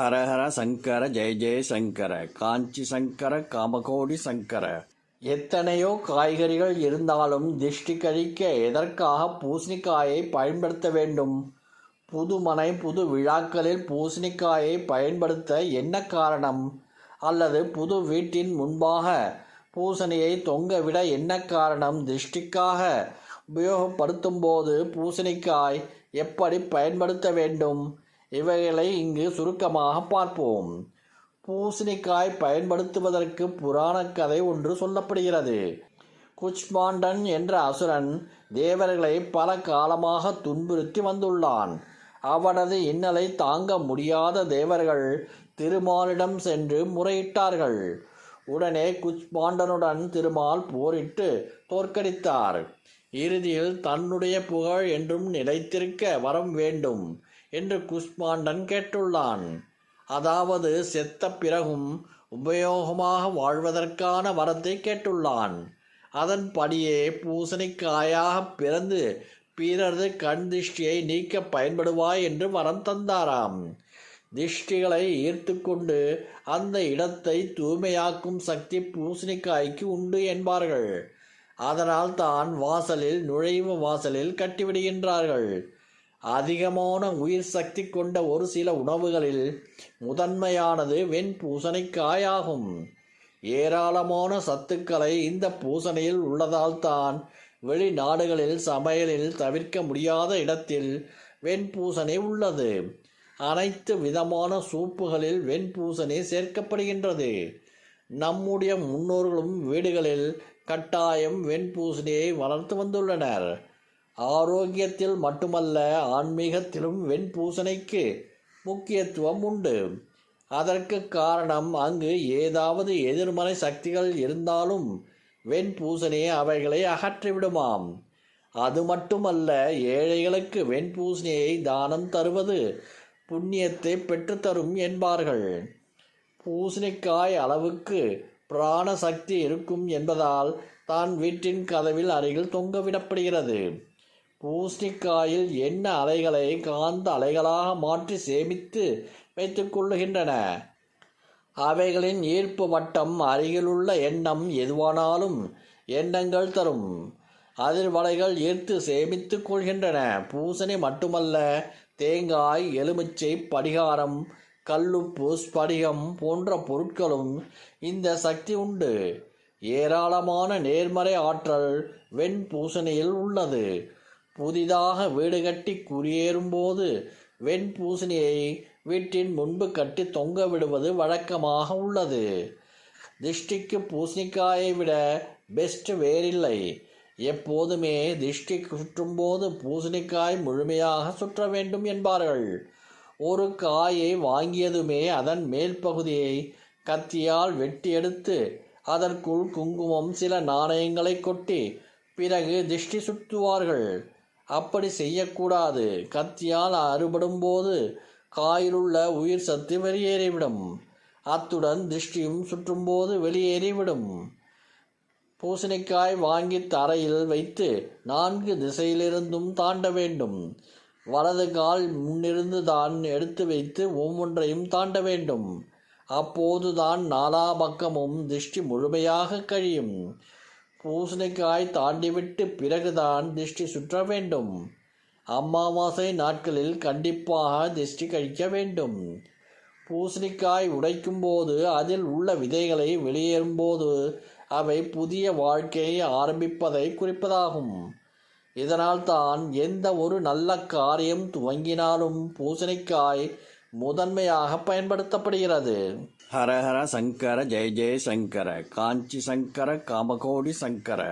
ஹரஹர சங்கர ஜெய ஜெய சங்கர காஞ்சி சங்கர காமகோடி சங்கர. எத்தனையோ காய்கறிகள் இருந்தாலும் திஷ்டி கழிக்க எதற்காக பூசணிக்காயை பயன்படுத்த வேண்டும்? புதுமனை புது விழாக்களில் பூசணிக்காயை பயன்படுத்த என்ன காரணம்? அல்லது புது வீட்டின் முன்பாக பூசணியை தொங்கவிட என்ன காரணம்? திருஷ்டிக்காக உபயோகப்படுத்தும் போது பூசணிக்காய் எப்படி பயன்படுத்த வேண்டும்? இவைகளை இங்கு சுருக்கமாக பார்ப்போம். பூசணிக்காய் பயன்படுத்துவதற்கு புராணக் கதை ஒன்று சொல்லப்படுகிறது. குச்மாண்டன் என்ற அசுரன் தேவர்களை பல காலமாக துன்புறுத்தி வந்துள்ளான். அவனது இன்னலை தாங்க முடியாத தேவர்கள் திருமாலிடம் சென்று முறையிட்டார்கள். உடனே குச்மாண்டனுடன் திருமால் போரிட்டு தோற்கடித்தார். இறுதியில் தன்னுடைய புகழ் என்றும் நிலைத்திருக்க வரம் வேண்டும் என்று குஷ்மாண்டன் கேட்டுள்ளான். அதாவது செத்த பிறகும் உபயோகமாக வாழ்வதற்கான வரத்தை கேட்டுள்ளான். அதன்படியே பூசணிக்காயாக பிறந்து பிறரது கண் திஷ்டியை நீக்க பயன்படுவாய் என்று வரம் தந்தாராம். திஷ்டிகளை ஈர்த்து கொண்டு அந்த இடத்தை தூய்மையாக்கும் சக்தி பூசணிக்காய்க்கு உண்டு என்பார்கள். அதனால் தான் வாசலில் நுழைவு வாசலில் கட்டிவிடுகின்றார்கள். அதிகமான உயிர் சக்தி கொண்ட ஒரு சில உணவுகளில் முதன்மையானது வெண் பூசணிக்காயாகும். ஏராளமான சத்துக்களை இந்த பூசணியில் உள்ளதால் தான் வெளிநாடுகளில் சமையலில் தவிர்க்க முடியாத இடத்தில் வெண்பூசணி உள்ளது. அனைத்து விதமான சூப்புகளில் வெண்பூசணி சேர்க்கப்படுகின்றது. நம்முடைய முன்னோர்களும் வீடுகளில் கட்டாயம் வெண்பூசணியை வளர்த்து வந்துள்ளனர். ஆரோக்கியத்தில் மட்டுமல்ல ஆன்மீகத்திலும் வெண்பூசணைக்கு முக்கியத்துவம் உண்டு. அதற்கு காரணம் அங்கு ஏதாவது எதிர்மறை சக்திகள் இருந்தாலும் வெண்பூசணி அவைகளை அகற்றிவிடுமாம். அது மட்டுமல்ல ஏழைகளுக்கு வெண்பூசணியை தானம் தருவது புண்ணியத்தை பெற்றுத்தரும் என்பார்கள். பூசணிக்காய் அளவுக்கு பிராண சக்தி இருக்கும் என்பதால் தான் வீட்டின் கதவில் அருகில் தொங்கவிடப்படுகிறது. பூசணிக்காயில் என்ன அலைகளை காந்த அலைகளாக மாற்றி சேமித்து வைத்துக் கொள்ளுகின்றன? அவைகளின் ஈர்ப்பு வட்டம் அருகிலுள்ள எண்ணம் எதுவானாலும் எண்ணங்கள் தரும். அதிர்வலைகள் ஈர்த்து சேமித்து கொள்கின்றன. பூசணி மட்டுமல்ல தேங்காய் எலுமிச்சை படிகாரம் கல்லுப்பு ஸ்படிகம் போன்ற பொருட்களும் இந்த சக்தி உண்டு. ஏராளமான நேர்மறை ஆற்றல் வெண் பூசணியில் உள்ளது. புதிதாக வீடு கட்டி குடியேறும்போது வெண் பூசணியை வீட்டின் முன்பு கட்டி தொங்க விடுவது வழக்கமாக உள்ளது. திஷ்டிக்கு பூசணிக்காயை விட பெஸ்ட் வேறில்லை. எப்போதுமே திஷ்டி சுற்றும்போது பூசணிக்காய் முழுமையாக சுற்ற வேண்டும் என்பார்கள். ஒரு காயை வாங்கியதுமே அதன் மேல் பகுதியை கத்தியால் வெட்டி எடுத்து அதற்குள் குங்குமம் சில நாணயங்களை கொட்டி பிறகு திஷ்டி சுற்றுவார்கள். அப்படி செய்யக்கூடாது. கத்தியால் அறுபடும் போது காயிலுள்ள உயிர் சத்து வெளியேறிவிடும். அத்துடன் திருஷ்டியும் சுற்றும்போது வெளியேறிவிடும். பூசணிக்காய் வாங்கி தரையில் வைத்து நான்கு திசையிலிருந்தும் தாண்ட வேண்டும். வலது கால் முன்னிருந்து தான் எடுத்து வைத்து ஒவ்வொன்றையும் தாண்ட வேண்டும். அப்போதுதான் நாலா பக்கமும் திருஷ்டி முழுமையாக கழியும். பூசணிக்காய் தாண்டிவிட்டு பிறகுதான் திருஷ்டி சுற்ற வேண்டும். அமாவாசை நாட்களில் கண்டிப்பாக திருஷ்டி கழிக்க வேண்டும். பூசணிக்காய் உடைக்கும் போது அதில் உள்ள விதைகளை வெளியேறும்போது அவை புதிய வாழ்க்கையை ஆரம்பிப்பதை குறிப்பதாகும். இதனால் தான் எந்த ஒரு நல்ல காரியம் துவங்கினாலும் பூசணிக்காய் முதன்மையாக பயன்படுத்தப்படுகிறது. ஹரஹர சங்கர ஜெய ஜெய சங்கர காஞ்சி சங்கர காமகோடி சங்கர.